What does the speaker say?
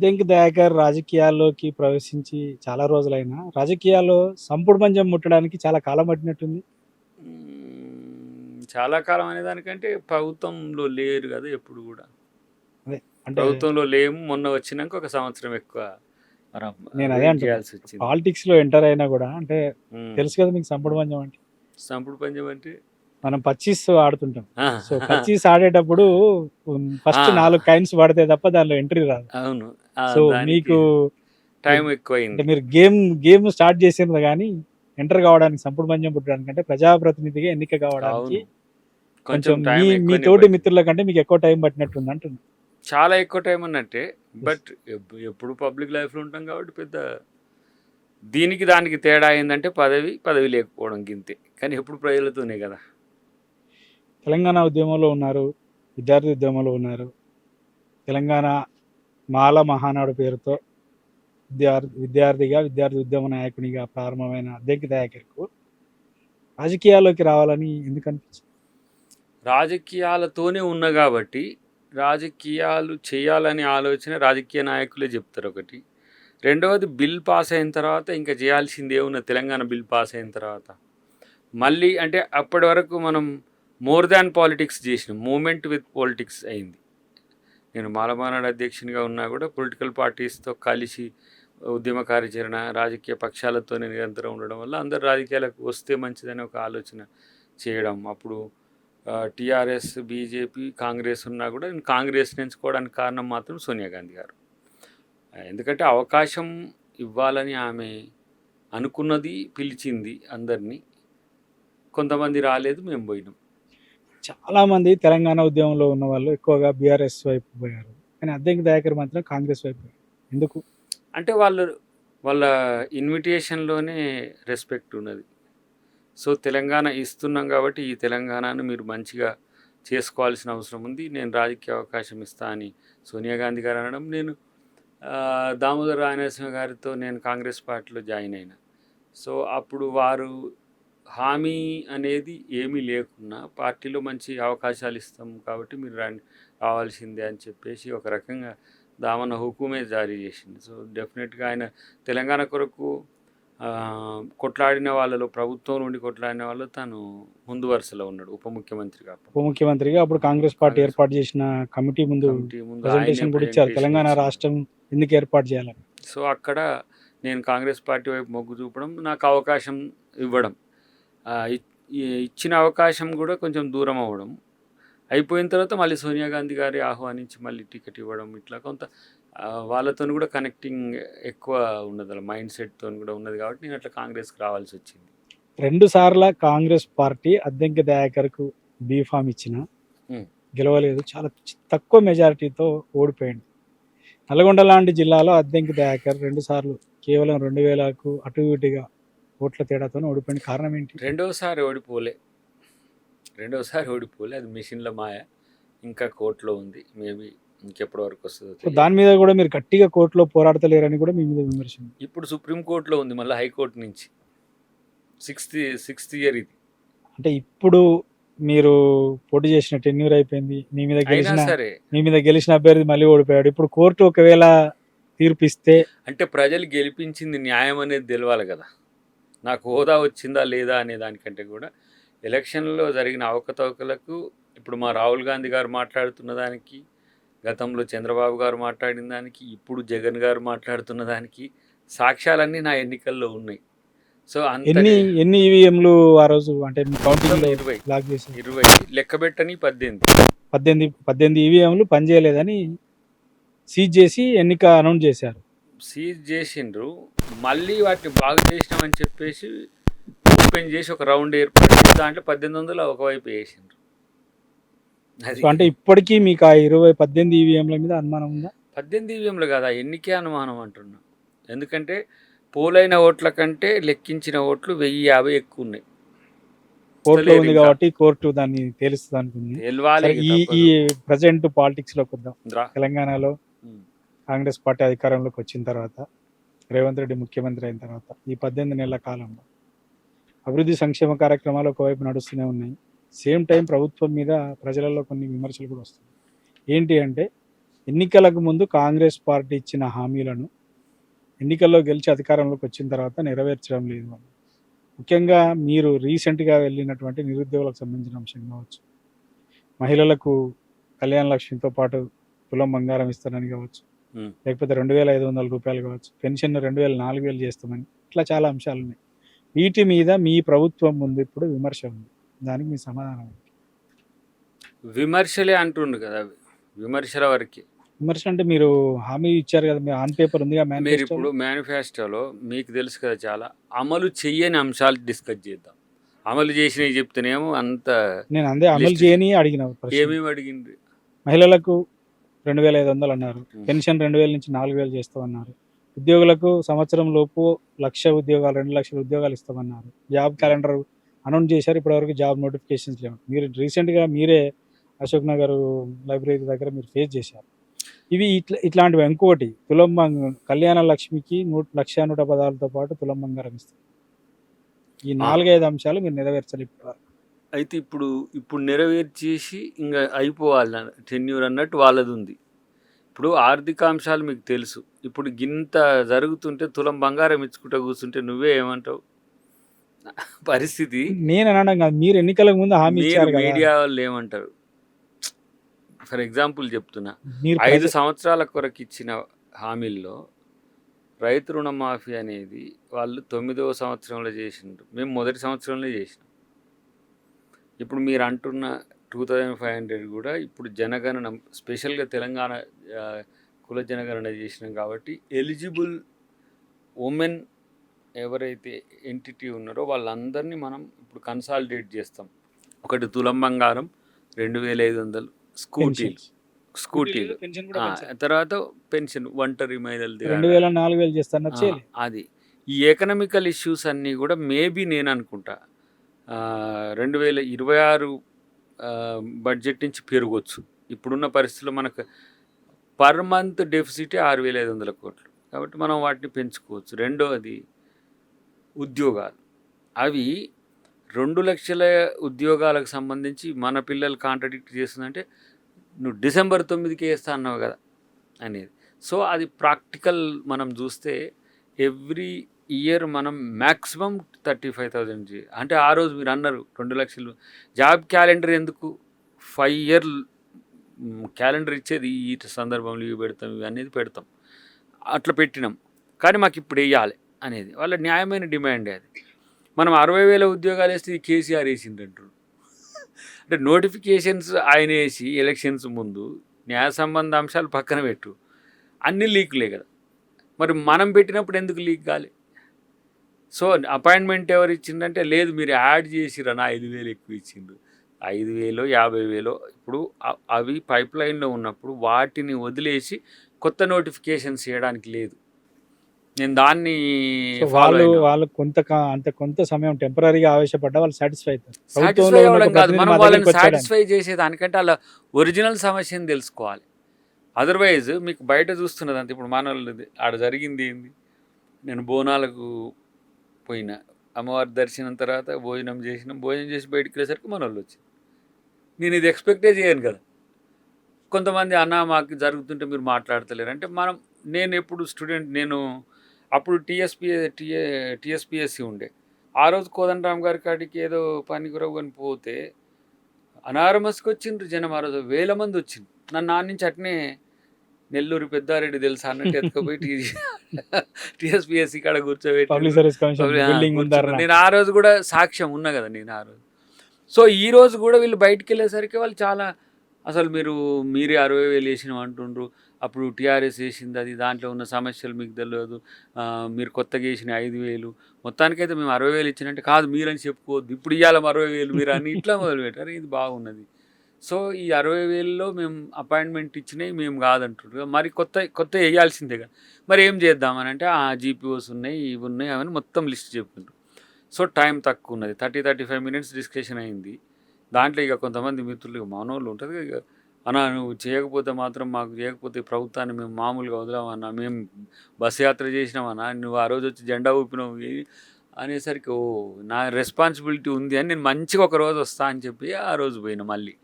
అద్దెంకి దయాకర్ రాజకీయాల్లోకి ప్రవేశించి చాలా రోజులైనా రాజకీయాల్లో సంపుడు పంజం ముట్టడానికి చాలా కాలం పట్టినట్టుంది. చాలా కాలం అనే దానికంటే ప్రభుత్వంలో లేరు కదా ఎప్పుడు కూడా. అంటే ప్రభుత్వంలో లేము మొన్న వచ్చినాక ఒక సంవత్సరం ఎక్కువ నేను అదే వచ్చింది. పాలిటిక్స్లో ఎంటర్ అయినా కూడా అంటే. తెలుసు కదా మీకు సంపుడు పంజం అంటే? సంపుడు పంచం అంటే? మనం పచ్చీస్ ఆడుతుంటాం. సో పచ్చీస్ ఆడేటప్పుడు ఫస్ట్. నాలుగు కైన్స్ పడితే తప్ప దానిలో ఎంట్రీ రాదు. అవును. సో మీకు టైం ఎక్కువైంది. మీరు గేమ్ గేమ్ స్టార్ట్ చేసింది కానీ ఎంటర్ కావడానికి సంపుడు పంజం పుట్టడానికి అంటే ప్రజాప్రతినిధిగా ఎన్నిక కావడానికి కొంచెం మీ తోటి. మిత్రుల కంటే మీకు ఎక్కువ టైం పట్టినట్టుంది అంటున్నా. చాలా ఎక్కువ టైం అన్నట్టే బట్ ఎప్- ఎప్పుడు పబ్లిక్ లైఫ్లో ఉంటాం కాబట్టి పెద్ద దీనికి దానికి తేడా ఏంటంటే పదవి పదవి లేకపోవడం గింతే. కానీ ఎప్పుడు ప్రజలతోనే కదా. తెలంగాణ ఉద్యమంలో ఉన్నారు విద్యార్థి ఉద్యమంలో ఉన్నారు తెలంగాణ మాల మహానాడు పేరుతో విద్యార్థి విద్యార్థిగా విద్యార్థి ఉద్యమ నాయకునిగా ప్రారంభమైన అద్దెకి దయాకర్కు రాజకీయాల్లోకి రావాలని ఎందుకు అనిపించింది? రాజకీయాలతోనే ఉన్న కాబట్టి రాజకీయాలు చేయాలనే ఆలోచన రాజకీయ నాయకులే చెప్తారు ఒకటి. రెండవది బిల్ పాస్ అయిన తర్వాత ఇంకా చేయాల్సింది ఏమున్న తెలంగాణ బిల్ పాస్ అయిన తర్వాత. మళ్ళీ అంటే అప్పటి వరకు మనం మోర్ దాన్ పాలిటిక్స్ చేసినాం. మూమెంట్ విత్ పాలిటిక్స్ అయింది. నేను మాలమానాడు అధ్యక్షునిగా ఉన్నా కూడా పొలిటికల్ పార్టీస్తో కలిసి ఉద్యమ కార్యాచరణ రాజకీయ పక్షాలతో నిరంతరం ఉండడం వల్ల అందరు రాజకీయాలకు వస్తే మంచిదని ఒక ఆలోచన చేయడం. అప్పుడు టీఆర్ఎస్ బీజేపీ కాంగ్రెస్ ఉన్నా కూడా నేను కాంగ్రెస్ ఎంచుకోవడానికి కారణం మాత్రం సోనియా గాంధీ గారు. ఎందుకంటే అవకాశం ఇవ్వాలని ఆమె అనుకున్నది పిలిచింది అందరినీ. కొంతమంది రాలేదు మేము పోయినాం. చాలా మంది తెలంగాణ ఉద్యమంలో ఉన్న వాళ్ళు ఎక్కువగా బీఆర్ఎస్ వైపు పోయారు. కానీ అద్దెకి దయాకర్ మాత్రం కాంగ్రెస్ వైపు ఎందుకు? అంటే వాళ్ళు వాళ్ళ ఇన్విటేషన్లోనే రెస్పెక్ట్ ఉన్నది. సో తెలంగాణ ఇస్తున్నాం కాబట్టి ఈ తెలంగాణను మీరు మంచిగా చేసుకోవాల్సిన అవసరం ఉంది. నేను రాజకీయ అవకాశం ఇస్తా అని సోనియా గాంధీ గారు అనడం నేను దామోదర్ దామోదర రాయనరసింహ గారితో నేను కాంగ్రెస్ పార్టీలో జాయిన్ అయినా. సో అప్పుడు వారు హామీ అనేది ఏమీ లేకున్నా పార్టీలో మంచి అవకాశాలు ఇస్తాం కాబట్టి మీరు రావాల్సిందే అని చెప్పేసి ఒక రకంగా దామన్న హుకుమే జారీ చేసింది. సో డెఫినెట్గా ఆయన తెలంగాణ కొరకు కొట్లాడిన వాళ్ళలో ప్రభుత్వం నుండి కొట్లాడిన వాళ్ళు తను ముందు వరుసలో ఉన్నాడు ఉప ముఖ్యమంత్రిగా ఉప ముఖ్యమంత్రిగా అప్పుడు కాంగ్రెస్ పార్టీ ఏర్పాటు చేసిన కమిటీ ముందు ప్రజెంటేషన్ కూడా ఇచ్చారు. తెలంగాణ. రాష్ట్రం ఎందుకు ఏర్పాటు చేయాలని. సో అక్కడ నేను కాంగ్రెస్ పార్టీ వైపు మొగ్గు చూపడం నాకు అవకాశం ఇవ్వడం. ఇచ్చిన అవకాశం కూడా కొంచెం దూరం అవ్వడం. అయిపోయిన తర్వాత మళ్ళీ సోనియా గాంధీ గారి ఆహ్వానించి మళ్ళీ టికెట్ ఇవ్వడం ఇట్లా కొంత వాళ్ళతో కూడా కనెక్టింగ్ ఎక్కువ ఉన్నది అలా మైండ్ సెట్తో కూడా ఉన్నది కాబట్టి నేను అట్లా కాంగ్రెస్కి రావాల్సి వచ్చింది. రెండు సార్ల కాంగ్రెస్ పార్టీ అద్దెంకి దయాకర్కు బీఫామ్ ఇచ్చిన. గెలవలేదు. చాలా తక్కువ మెజారిటీతో ఓడిపోయింది. నల్గొండ లాంటి జిల్లాలో అద్దెంకి దయాకర్ రెండు సార్లు కేవలం రెండు వేలకు అటు ఇటుగా ఓట్ల తేడాతో ఓడిపోయిన కారణం ఏంటి? రెండోసారి ఓడిపోలే. రెండోసారి ఓడిపోలే. అది మిషన్ల మాయ. ఇంకా కోర్టులో ఉంది. మేబీ ఇంకెప్పటి వరకు వస్తుందో. దాని మీద కూడా మీరు గట్టిగా కోర్టులో పోరాడతలేరని కూడా మీ మీద విమర్శ. ఇప్పుడు సుప్రీంకోర్టులో ఉంది మళ్ళీ హైకోర్టు నుంచి. సిక్స్త్ సిక్స్త్ ఇయర్ ఇది. అంటే ఇప్పుడు మీరు పోటీ చేసిన టెన్యూర్ అయిపోయింది. మీ మీద గెలిచిన సరే. మీ మీద గెలిచిన అభ్యర్థి మళ్ళీ ఓడిపోయాడు. ఇప్పుడు కోర్టు ఒకవేళ తీర్పు ఇస్తే అంటే ప్రజలు గెలిపించింది న్యాయం అనేది తెలవాలి కదా. నాకు హోదా వచ్చిందా లేదా అనే దానికంటే కూడా ఎలక్షన్లో జరిగిన అవకతవకలకు ఇప్పుడు మా రాహుల్ గాంధీ గారు మాట్లాడుతున్న దానికి గతంలో చంద్రబాబు గారు మాట్లాడిన దానికి ఇప్పుడు జగన్ గారు మాట్లాడుతున్న దానికి సాక్ష్యాలన్నీ నా ఎన్నికల్లో ఉన్నాయి. సో ఎన్ని ఎన్ని ఈవీఎంలు ఆ రోజు అంటే కౌంటింగ్ ఇరవై ఇరవై. లెక్కబెట్టని పద్దెనిమిది. పద్దెనిమిది పద్దెనిమిది ఈవీఎంలు పనిచేయలేదని సీజ్ చేసి ఎన్నిక అనౌన్స్ చేశారు. సీజ్ చేసిండ్రు మళ్ళీ వాటిని బాగు చేసినామని చెప్పేసి ఓపెన్ చేసి ఒక రౌండ్ ఏర్పాటు చేసి దాంట్లో పద్దెనిమిది వందలు ఒకవైపు వేసిండ్రు అది అంటే ఇప్పటికీ మీకు ఆ ఇరవై పద్దెనిమిది ఈవీఎంల మీద అనుమానం ఉందా పద్దెనిమిది ఈవీఎంలు కాదు ఎన్నికే అనుమానం అంటున్నా ఎందుకంటే పోలైన ఓట్ల కంటే లెక్కించిన ఓట్లు వెయ్యి యాభై ఎక్కువ ఉన్నాయి కోర్టులో ఉంది. కాబట్టి కోర్టు దాన్ని తేలుస్తుంది అనుకుంది ఈ ప్రజెంట్ పాలిటిక్స్లోకి వద్దాం రా. తెలంగాణలో. కాంగ్రెస్ పార్టీ అధికారంలోకి వచ్చిన తర్వాత రేవంత్ రెడ్డి ముఖ్యమంత్రి అయిన తర్వాత ఈ పద్దెనిమిది నెలల కాలంలో అభివృద్ధి సంక్షేమ కార్యక్రమాలు ఒకవైపు నడుస్తూనే ఉన్నాయి. సేమ్ టైం ప్రభుత్వం మీద ప్రజలలో కొన్ని విమర్శలు కూడా వస్తున్నాయి. ఏంటి అంటే ఎన్నికలకు ముందు కాంగ్రెస్ పార్టీ ఇచ్చిన హామీలను ఎన్నికల్లో గెలిచి అధికారంలోకి వచ్చిన తర్వాత నెరవేర్చడం లేదు అని. ముఖ్యంగా మీరు రీసెంట్గా వెళ్ళినటువంటి నిరుద్యోగులకు సంబంధించిన అంశం కావచ్చు మహిళలకు కళ్యాణ లక్ష్మితో పాటు తులం బంగారం ఇస్తానని కావచ్చు లేకపోతే రెండు వేల ఐదు వందల రూపాయలు కావచ్చు. పెన్షన్ రెండు వేల నాలుగు వేలు చేస్తామని. ఇట్లా చాలా అంశాలు ఉన్నాయి. వీటి మీద మీ ప్రభుత్వం ముందు ఇప్పుడు విమర్శ ఉంది. దానికి మీ సమాధానం? విమర్శలే అంటుండు కదా విమర్శల వరకే. విమర్శ అంటే మీరు హామీ ఇచ్చారు కదా మీరు ఆన్ పేపర్ ఉందిగా మీరు. ఇప్పుడు మేనిఫెస్టోలో మీకు తెలుసు కదా చాలా. అమలు చెయ్యని అంశాలు డిస్కస్ చేద్దాం. అమలు చేసినవి చెప్తేనేమో అంత నేను అందే అమలు చేయని అడిగిన. ఏమేమి అడిగింది మహిళలకు రెండు వేల ఐదు వందలు అన్నారు. పెన్షన్ రెండు వేల నుంచి నాలుగు వేలు చేస్తామన్నారు. ఉద్యోగులకు సంవత్సరం లోపు లక్ష ఉద్యోగాలు రెండు లక్షల ఉద్యోగాలు ఇస్తామన్నారు. జాబ్ క్యాలెండర్ అనౌన్స్ చేశారు. ఇప్పటివరకు జాబ్ నోటిఫికేషన్స్ లేవు. మీరు రీసెంట్గా మీరే అశోక్ నగర్ లైబ్రరీ దగ్గర మీరు ఫేస్ చేశారు. ఇవి ఇట్లా ఇట్లాంటివి ఇంకోటి తులం బంగ- కళ్యాణ లక్ష్మికి నూట లక్ష నూట పదాలతో పాటు తులం బంగారం ఇస్తారు. ఈ నాలుగైదు అంశాలు మీరు నెరవేర్చాలి ఇప్పుడు అయితే ఇప్పుడు ఇప్పుడు నెరవేర్చేసి ఇంకా అయిపోవాలి టెన్యూర్ అన్నట్టు వాళ్ళది ఉంది ఇప్పుడు ఆర్థిక అంశాలు మీకు తెలుసు. ఇప్పుడు గింత జరుగుతుంటే తులం బంగారం ఇచ్చుకుంటూ కూర్చుంటే నువ్వే ఏమంటావు? పరిస్థితి నేను అనడం కాదు మీరు ఎన్నికలకు ముందు హామీ ఇచ్చారు మీడియా వాళ్ళు ఏమంటారు? ఫర్ ఎగ్జాంపుల్ చెప్తున్నా. ఐదు సంవత్సరాల కొరకు ఇచ్చిన హామీల్లో రైతు రుణమాఫీ అనేది వాళ్ళు తొమ్మిదవ సంవత్సరంలో చేసిండ్రు. మేము మొదటి సంవత్సరంలో చేసినాం. ఇప్పుడు మీరు అంటున్న టూ థౌజండ్ ఫైవ్ హండ్రెడ్ కూడా ఇప్పుడు జనగణన స్పెషల్గా తెలంగాణ కుల జనగణన చేసినాం కాబట్టి ఎలిజిబుల్ ఉమెన్ ఎవరైతే ఎంటిటీ ఉన్నారో వాళ్ళందరినీ మనం ఇప్పుడు కన్సాలిడేట్ చేస్తాం. ఒకటి తులం బంగారం రెండు వేల ఐదు వందలు స్కూటీలు. స్కూటీలు. తర్వాత పెన్షన్ ఒంటరి మహిళలది రెండు వేల నాలుగు వేలు చేస్తాను ఆ, చేయలే. అది. ఈ ఎకనామికల్ ఇష్యూస్ అన్నీ కూడా మేబీ నేను అనుకుంటా. రెండు వేల ఇరవై ఆరు బడ్జెట్ నుంచి పెరగవచ్చు ఇప్పుడున్న పరిస్థితుల్లో మనకు పర్ మంత్ డెఫిసిట్ ఆరు వేల ఐదు వందల కోట్లు. కాబట్టి మనం వాటిని పెంచుకోవచ్చు. రెండవది ఉద్యోగాలు. అవి రెండు లక్షల ఉద్యోగాలకు సంబంధించి మన పిల్లలు కాంట్రడిక్ట్ చేస్తుందంటే నువ్వు డిసెంబర్ తొమ్మిదికి వేస్తా అన్నావు కదా అనేది. సో అది ప్రాక్టికల్ మనం చూస్తే ఎవ్రీ ఇయర్ మనం మ్యాక్సిమం థర్టీ ఫైవ్ థౌజండ్ అంటే ఆ రోజు మీరు అన్నారు రెండు లక్షలు. జాబ్ క్యాలెండర్ ఎందుకు? ఫైవ్ ఇయర్ క్యాలెండర్ ఇచ్చేది ఈ సందర్భంలో ఇవి పెడతాం ఇవి అనేది పెడతాం. అట్లా పెట్టినాం. కానీ మాకు ఇప్పుడు వేయాలి అనేది. వాళ్ళ న్యాయమైన డిమాండే అది. మనం అరవై వేల ఉద్యోగాలు వేస్తే ఇది కేసీఆర్ వేసిండ్రంటారు అంటే నోటిఫికేషన్స్ ఆయన వేసి ఎలక్షన్స్ ముందు న్యాయ సంబంధ అంశాలు పక్కన పెట్టు. అన్ని లీక్లే కదా. మరి మనం పెట్టినప్పుడు ఎందుకు లీక్ కాలే? సో అపాయింట్మెంట్ ఎవరు ఇచ్చిందంటే లేదు మీరు యాడ్ చేసిరా నా ఐదు వేలు ఎక్కువ ఇచ్చిండ్రు ఐదు వేలు యాభై వేలు ఇప్పుడు అవి పైప్ లైన్లో ఉన్నప్పుడు వాటిని వదిలేసి కొత్త నోటిఫికేషన్స్ చేయడానికి లేదు. నేను దాన్ని వాళ్ళు. వాళ్ళు కొంత అంత కొంత సమయం టెంపరీగా ఆవేశపడ్డా వాళ్ళు సాటిస్ఫై సాటిస్ఫై అవ్వడం కాదు. మనం వాళ్ళని. సాటిస్ఫై చేసేదానికంటే అలా ఒరిజినల్ సమస్యను తెలుసుకోవాలి. అదర్వైజ్ మీకు బయట చూస్తున్నది అంతే ఇప్పుడు మన ఆడ జరిగింది ఏంది? నేను బోనాలకు పోయిన. అమ్మవారి దర్శనం తర్వాత భోజనం చేసిన. భోజనం చేసి బయటికి వెళ్ళేసరికి మన వాళ్ళు వచ్చింది నేను ఇది ఎక్స్పెక్టే చేయను కదా. కొంతమంది అన్న మాకు జరుగుతుంటే మీరు మాట్లాడతలేరు. అంటే మనం నేను ఎప్పుడు స్టూడెంట్ నేను అప్పుడు టీఎస్పీ టీఏ టీఎస్పిఎస్సి ఉండే. ఆ రోజు కోదండరామ్ గారి కాడికి ఏదో పనికిరావు అని పోతే అనారమస్కి వచ్చిండ్రు జనం. ఆ రోజు వేల మంది వచ్చింది నన్ను నా నుంచి అట్నే నెల్లూరు పెద్దారెడ్డి తెలుసా అన్నట్టు ఎత్తుకుపోయి టీ టీఎస్పిఎస్సి కాడ కూర్చోబెట్టి నేను ఆ రోజు కూడా సాక్ష్యం ఉన్నా కదా నేను ఆ రోజు. సో ఈ రోజు కూడా వీళ్ళు బయటికి వెళ్ళేసరికి వాళ్ళు చాలా అసలు మీరు మీరే అరవై వేలు వేసినాం అంటుండ్రు. అప్పుడు టీఆర్ఎస్ వేసింది అది దాంట్లో ఉన్న సమస్యలు మీకు తెలియదు. మీరు కొత్తగా వేసిన ఐదు వేలు. మొత్తానికైతే మేము అరవై వేలు ఇచ్చినట్టే కాదు మీరని చెప్పుకోవద్దు. ఇప్పుడు ఇవ్వాలి అరవై వేలు మీరు అని ఇట్లా మొదలు పెట్టారు ఇది బాగున్నది. సో ఈ అరవై వేలలో మేము అపాయింట్మెంట్ ఇచ్చినాయి మేము కాదంటుండ్రు. మరి కొత్త కొత్త వేయాల్సిందే కదా. మరి ఏం చేద్దామని అంటే ఆ జీపీఓస్ ఉన్నాయి ఇవి ఉన్నాయి అవన్నీ మొత్తం లిస్ట్ చెప్పిండ్రు. సో టైం తక్కువ ఉన్నది. Thirty thirty five minutes discussion అయింది. దాంట్లో ఇక కొంతమంది మిత్రులు ఇక ఉంటుంది ఇక అన్నా నువ్వు చేయకపోతే మాత్రం మాకు చేయకపోతే ప్రభుత్వాన్ని మేము మామూలుగా వదిలామన్నా మేము బస్ యాత్ర చేసినామన్నా నువ్వు ఆ రోజు వచ్చి జెండా ఊపినావు అనేసరికి ఓ నా రెస్పాన్సిబిలిటీ ఉంది అని నేను మంచిగా ఒక రోజు వస్తా అని చెప్పి ఆ రోజు పోయినా మళ్ళీ.